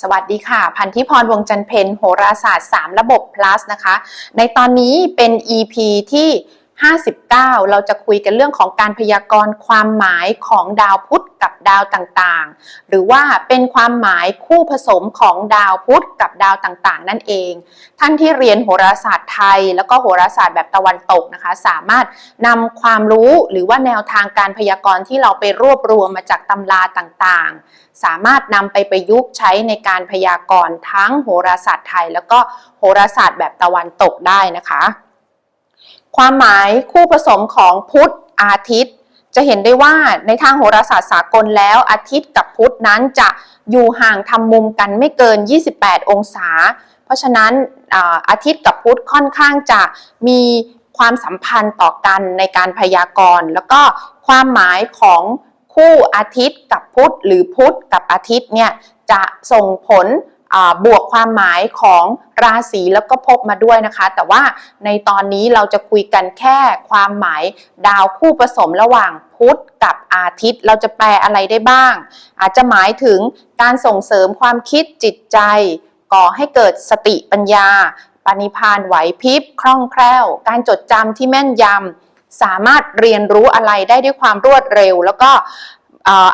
สวัสดีค่ะ พันธิพรวงจันเพนโหราศาสตร์ 3 ระบบ plus นะคะ ในตอนนี้เป็น EP ที่ 59 เราจะคุยกันเรื่องของการพยากรณ์ความหมายของดาวพุธกับดาวต่างๆ หรือว่าเป็นความหมายคู่ผสมของดาวพุธกับดาวต่างๆ นั่นเอง ท่านที่เรียนโหราศาสตร์ไทย แล้วก็โหราศาสตร์แบบตะวันตกนะคะ สามารถนำความรู้หรือว่าแนวทางการพยากรณ์ที่เราไปรวบรวมมาจากตำราต่างๆ สามารถนำไปประยุกต์ใช้ในการพยากรณ์ทั้งโหราศาสตร์ไทย แล้วก็โหราศาสตร์แบบตะวันตกได้นะคะ ความหมายคู่ผสมของพุธอาทิตย์ จะเห็นได้ว่าในทางโหราศาสตร์สากลแล้วอาทิตย์กับพุธนั้นจะอยู่ห่างทำมุมกันไม่เกิน 28 องศา เพราะฉะนั้นอาทิตย์กับพุธค่อนข้างจะมีความสัมพันธ์ต่อกันในการพยากรณ์ แล้วก็ความหมายของคู่อาทิตย์กับพุธหรือพุธกับอาทิตย์เนี่ยจะส่งผล บวกความหมายของราศีแล้วก็พบมาด้วยนะคะ แต่ว่าในตอนนี้เราจะคุยกันแค่ความหมายดาวคู่ผสมระหว่างพุธกับอาทิตย์ เราจะแปลอะไรได้บ้าง อาจจะหมายถึงการส่งเสริมความคิดจิตใจ ก่อให้เกิดสติปัญญา ปณิพานไหวพริบคล่องแคล่ว การจดจำที่แม่นยำสามารถเรียนรู้อะไรได้ด้วยความรวดเร็ว แล้วก็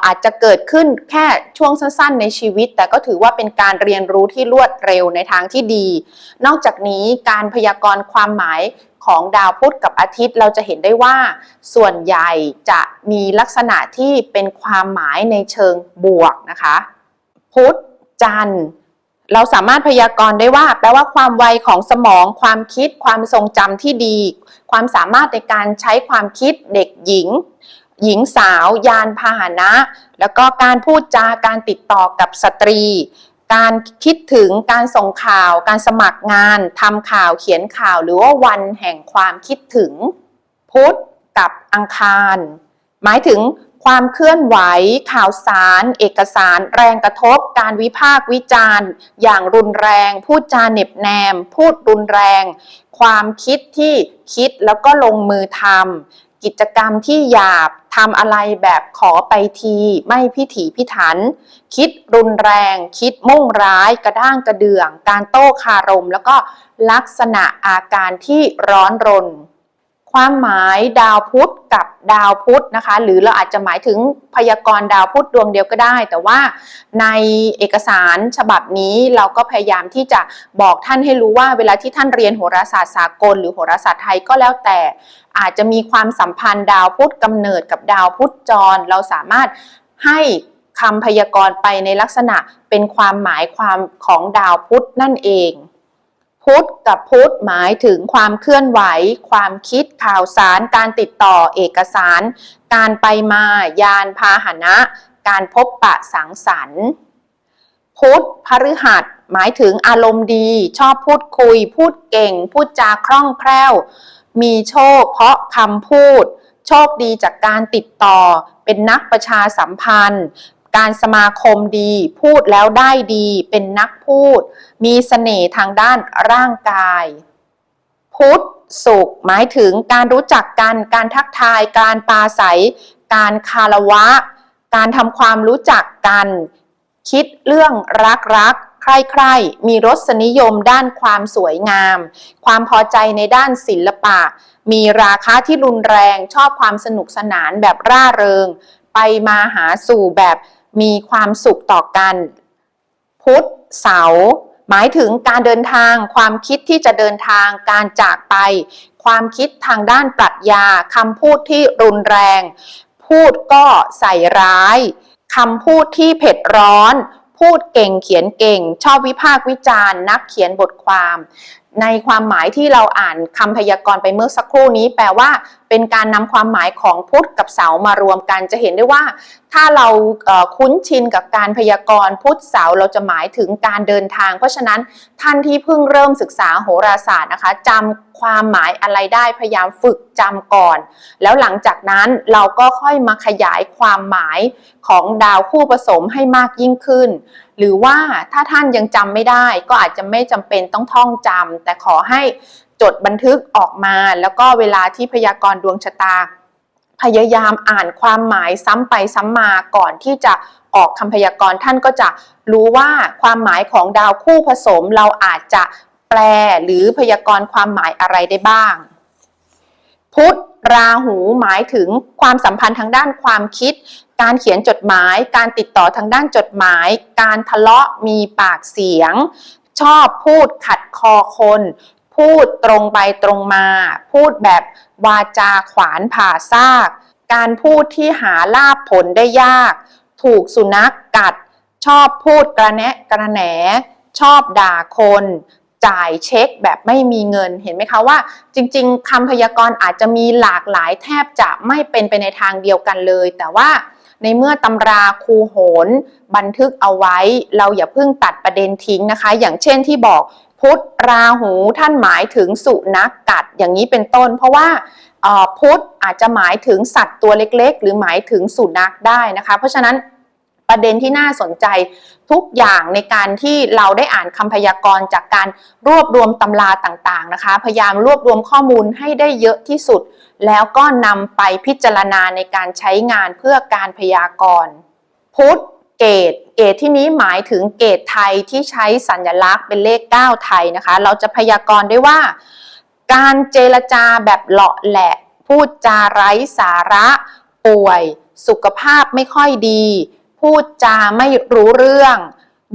อาจจะเกิดขึ้นแค่ช่วงสั้นๆในชีวิต แต่ก็ถือว่าเป็นการเรียนรู้ที่รวดเร็วในทางที่ดี นอกจากนี้การพยากรณ์ความหมายของดาวพุธกับอาทิตย์เราจะเห็นได้ว่า ส่วนใหญ่จะมีลักษณะที่เป็นความหมายในเชิงบวกนะคะ พุธจันทร์เราสามารถพยากรณ์ได้ว่า แปลว่าความไวของสมอง ความคิด ความทรงจำที่ดี ความสามารถในการใช้ความคิดเด็กหญิง หญิงสาว ยานพาหนะ แล้วก็การพูดจาการติดต่อกับสตรี การคิดถึงการส่งข่าว การสมัครงานทำข่าวเขียนข่าว หรือว่าวันแห่งความคิดถึง พุธกับอังคาร หมายถึงความเคลื่อนไหว ข่าวสาร เอกสาร แรงกระทบ การวิพากษ์วิจารณ์ อย่างรุนแรง พูดจาเหน็บแนม พูดรุนแรง ความคิดที่คิดแล้วก็ลงมือทำ กิจกรรมที่หยาบทำอะไรแบบขอไปที ไม่พิถีพิถัน คิดรุนแรง คิดมุ่งร้าย กระด้างกระเดื่อง การโต้คารม แล้วก็ลักษณะอาการที่ร้อนรน ความหมายดาวพุธกับดาวพุธนะคะ หรือเราอาจจะหมายถึงพยากรณ์ดาวพุธดวงเดียวก็ได้ แต่ว่าในเอกสารฉบับนี้เราก็พยายามที่จะบอกท่านให้รู้ว่า เวลาที่ท่านเรียนโหราศาสตร์สากล หรือโหราศาสตร์ไทยก็แล้วแต่ อาจจะมีความสัมพันธ์ดาวพุธกำเนิดกับดาวพุธจร เราสามารถให้คำพยากรณ์ไปในลักษณะเป็นความหมายความของดาวพุธนั่นเอง พุธกับพุธหมายถึงความเคลื่อนไหว ความคิดข่าวสาร การติดต่อเอกสาร การไปมายานพาหนะ การพบปะสังสรรค์ พุธพฤหัสหมายถึงอารมณ์ดี ชอบพูดคุย พูดเก่ง พูดจาคล่องแคล่ว มีโชคเพราะคำพูด โชคดีจากการติดต่อ เป็นนักประชาสัมพันธ์ การสมาคมดี พูดแล้วได้ดี เป็นนักพูด มีเสน่ห์ทางด้านร่างกาย พุทธสุข หมายถึงการรู้จักกัน การทักทาย การปาศัย การคารวะ การทำความรู้จักกัน คิดเรื่องรักรักใคร่ใคร่มีรสนิยมด้านความสวยงาม ความพอใจในด้านศิลปะ มีราคะที่รุนแรง ชอบความสนุกสนานแบบร่าเริง ไปมาหาสู่แบบ มีความสุขต่อกัน พุธเสาร์หมายถึงการเดินทาง ความคิดที่จะเดินทาง การจากไป ความคิดทางด้านปรัชญาคำพูดที่รุนแรง พูดก็ใส่ร้ายคำพูดที่เผ็ดร้อน พูดเก่งเขียนเก่ง ชอบวิพากษ์วิจารณ์ นักเขียนบทความ ในความหมายที่เราอ่านคำพยากรณ์ไปเมื่อสักครู่นี้ แปลว่า เป็นการนำความหมายของพุธกับเสามารวมกัน จะเห็นได้ว่า ถ้าเราคุ้นชินกับการพยากรณ์พุธเสาเราจะหมายถึงการเดินทาง เพราะฉะนั้นท่านที่เพิ่งเริ่มศึกษาโหราศาสตร์นะคะจำความหมายอะไรได้พยายามฝึกจำก่อน แล้วหลังจากนั้นเราก็ค่อยมาขยายความหมายของดาวคู่ผสมให้มากยิ่งขึ้น หรือว่าถ้าท่านยังจำไม่ได้ก็อาจจะไม่จำเป็นต้องท่องจำแต่ขอให้จดบันทึกออกมา แล้วก็เวลาที่พยากรณ์ดวงชะตา พยายามอ่านความหมายซ้ำไปซ้ำมาก่อนที่จะออกคำพยากรณ์ท่านก็จะรู้ว่าความหมายของดาวคู่ผสมเราอาจจะแปลหรือพยากรณ์ความหมายอะไรได้บ้าง พุธ ราหูหมายถึงความสัมพันธ์ทางด้านความคิด การเขียนจดหมาย การติดต่อทางด้านจดหมาย การทะเลาะมีปากเสียง ชอบพูดขัดคอคน พูดตรงไปตรงมา พูดแบบวาจาขวานผ่าซาก การพูดที่หาลาบผลได้ยาก ถูกสุนัขกกัด ชอบพูดกระแนะกระแหน ชอบด่าคน จ่ายเช็คแบบไม่มีเงินเห็นไหมคะว่า จริงๆคำพยากรณ์อาจจะมีหลากหลายแทบจะไม่เป็นไปในทางเดียวกันเลย แต่ว่าในเมื่อตำราครูโหน บันทึกเอาไว้ เราอย่าเพิ่งตัดประเด็นทิ้งนะคะ อย่างเช่นที่บอกพุทธราหูท่านหมายถึงสุนัขกกัดอย่างนี้เป็นต้น เพราะว่าพุทธอาจจะหมายถึงสัตว์ตัวเล็ก ๆ หรือหมายถึงสุนัขได้นะคะ เพราะฉะนั้น ประเด็นที่น่าสนใจทุกอย่างในการที่เราได้อ่านคำพยากรณ์จากการรวบรวมตำราต่างๆนะคะ พยายามรวบรวมข้อมูลให้ได้เยอะที่สุด แล้วก็นำไปพิจารณาในการใช้งานเพื่อการพยากรณ์พุทธเกตเกตที่นี้หมายถึงเกตไทยที่ใช้สัญลักษณ์เป็นเลข 9 ไทยนะคะ เราจะพยากรณ์ได้ว่า การเจรจาแบบเลาะแหละ พูดจาไร้สาระ ป่วย สุขภาพไม่ค่อยดี พูดจาไม่รู้เรื่อง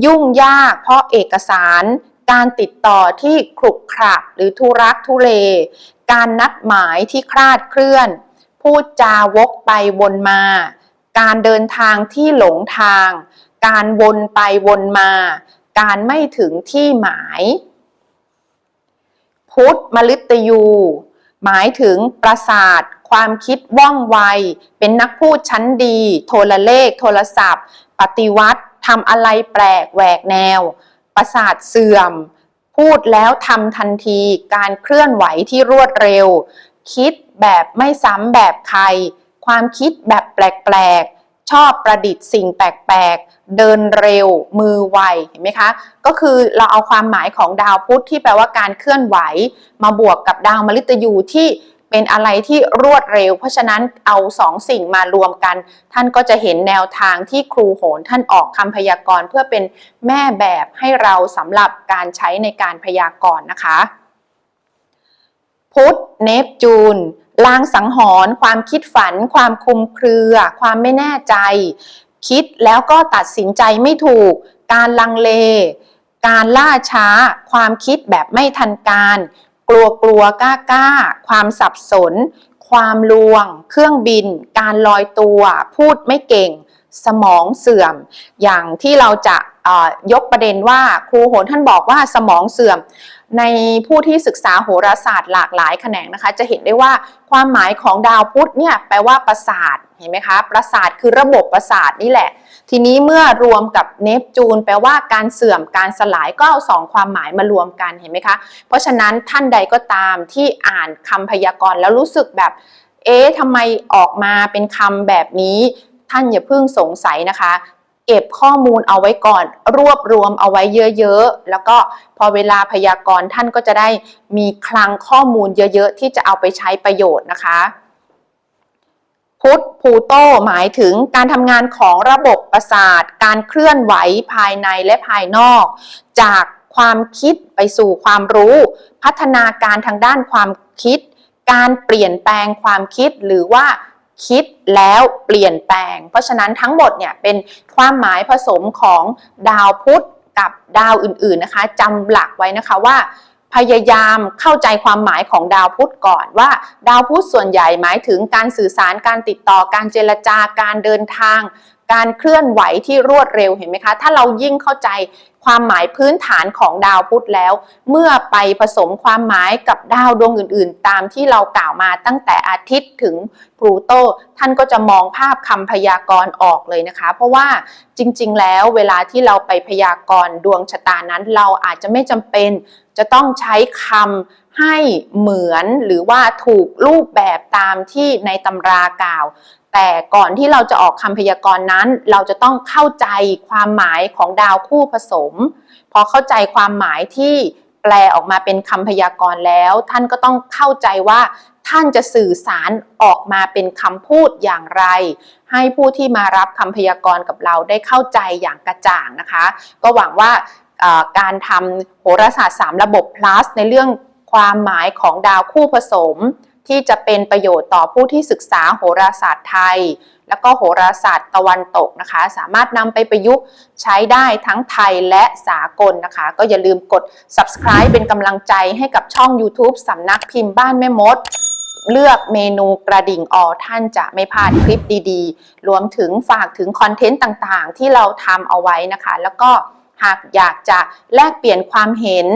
ยุ่งยากเพราะเอกสาร การติดต่อที่ขรุขระหรือทุรักทุเล การนัดหมายที่คลาดเคลื่อน พูดจาวกไปวนมา การเดินทางที่หลงทาง การวนไปวนมา การไม่ถึงที่หมาย พุทธมฤตยู หมายถึงประสาท ความคิดว่องไว เป็นนักพูดชั้นดี โทรเลข โทรศัพท์ ปฏิวัติทำอะไรแปลกแหวกแนว ประสาทเสื่อม พูดแล้วทำทันที การเคลื่อนไหวที่รวดเร็ว คิดแบบไม่ซ้ำแบบใคร ความคิดแบบแปลกๆ ชอบประดิษฐ์สิ่งแปลกๆ เดินเร็ว มือไว เห็นไหมคะ ก็คือเราเอาความหมายของดาวพุธที่แปลว่าการเคลื่อนไหว มาบวกกับดาวมฤตยูที่เป็นอะไรที่รวดเร็ว เพราะฉะนั้นเอาสองสิ่งมารวมกัน ท่านก็จะเห็นแนวทางที่ครูโหนท่านออกคำพยากรณ์เพื่อเป็นแม่แบบให้เราสำหรับการใช้ในการพยากรณ์นะคะ พุธเนปจูน ลางสังหรณ์ความคิดฝัน ความคลุมเครือ ความไม่แน่ใจ คิดแล้วก็ตัดสินใจไม่ถูก การลังเล การล่าช้า ความคิดแบบไม่ทันการ กลัวกลัวกล้ากล้า ความสับสน ความลวง เครื่องบิน การลอยตัว พูดไม่เก่ง สมองเสื่อม อย่างที่เราจะยกประเด็นว่าครูโหนท่านบอกว่าสมองเสื่อม ในผู้ที่ศึกษาโหราศาสตร์หลากหลายแขนงนะคะ จะเห็นได้ว่าความหมายของดาวพุธเนี่ยแปลว่าประสาทเห็นไหมคะ ประสาทคือระบบประสาทนี่แหละ ทีนี้เมื่อรวมกับเนปจูน แปลว่าการเสื่อมการสลายก็เอาสองความหมายมารวมกันเห็นไหมคะ เพราะฉะนั้นท่านใดก็ตามที่อ่านคำพยากรณ์แล้วรู้สึกแบบเอ๊ะทำไมออกมาเป็นคำแบบนี้ ท่านอย่าเพิ่งสงสัยนะคะ เก็บข้อมูลเอาไว้ก่อน รวบรวมเอาไว้เยอะๆ แล้วก็พอเวลาพยากรณ์ท่านก็จะได้มีคลังข้อมูลเยอะๆ ที่จะเอาไปใช้ประโยชน์นะคะ พุทธพูโตหมายถึงการทำงานของระบบประสาท การเคลื่อนไหวภายในและภายนอก จากความคิดไปสู่ความรู้ พัฒนาการทางด้านความคิด การเปลี่ยนแปลงความคิดหรือว่า คิดแล้วเปลี่ยนแปลง เพราะฉะนั้นทั้งหมดเนี่ยเป็นความหมายผสมของดาวพุธกับดาวอื่นๆนะคะจำหลักไว้นะคะว่า พยายามเข้าใจความหมายของดาวพุธก่อนว่า ดาวพุธส่วนใหญ่หมายถึงการสื่อสารการติดต่อการเจรจาการเดินทาง การเคลื่อนไหวที่รวดเร็วเห็นไหมคะ ถ้าเรายิ่งเข้าใจความหมายพื้นฐานของดาวพุธแล้ว เมื่อไปผสมความหมายกับดาวดวงอื่น ๆ ตามที่เรากล่าวมาตั้งแต่อาทิตย์ถึงพลูโตท่านก็จะมองภาพคำพยากรณ์ออกเลยนะคะ เพราะว่าจริง ๆ แล้วเวลาที่เราไปพยากรณ์ดวงชะตานั้น เราอาจจะไม่จำเป็นจะต้องใช้คำ ให้เหมือนหรือว่าถูกรูปแบบตามที่ในตำรากล่าว แต่ก่อนที่เราจะออกคำพยากรณ์นั้น เราจะต้องเข้าใจความหมายของดาวคู่ผสม พอเข้าใจความหมายที่แปลออกมาเป็นคำพยากรณ์แล้ว ท่านก็ต้องเข้าใจว่าท่านจะสื่อสารออกมาเป็นคำพูดอย่างไร ให้ผู้ที่มารับคำพยากรณ์กับเราได้เข้าใจอย่างกระจ่างนะคะ ก็หวังว่าการทำโหราศาสตร์ 3 ระบบ plus ในเรื่อง ความหมายของดาวคู่ผสม ที่จะเป็นประโยชน์ต่อผู้ที่ศึกษาโหราศาสตร์ไทย แล้วก็โหราศาสตร์ตะวันตกนะคะ สามารถนำไปประยุกต์ใช้ได้ทั้งไทยและสากลนะคะ ก็อย่าลืมกด subscribe เป็นกำลังใจให้กับช่อง YouTube สำนักพิมพ์บ้านแม่มดเลือกเมนูกระดิ่งออท่านจะไม่พลาดคลิปดีๆ รวมถึงฝากถึงคอนเทนต์ต่างๆ ที่เราทำเอาไว้นะคะ แล้วก็หากอยากจะแลกเปลี่ยนความเห็น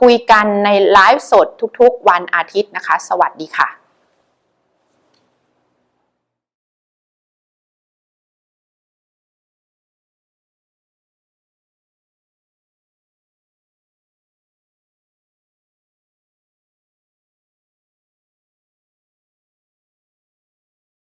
คุยกันในไลฟ์สดทุกๆ วันอาทิตย์นะคะ สวัสดีค่ะ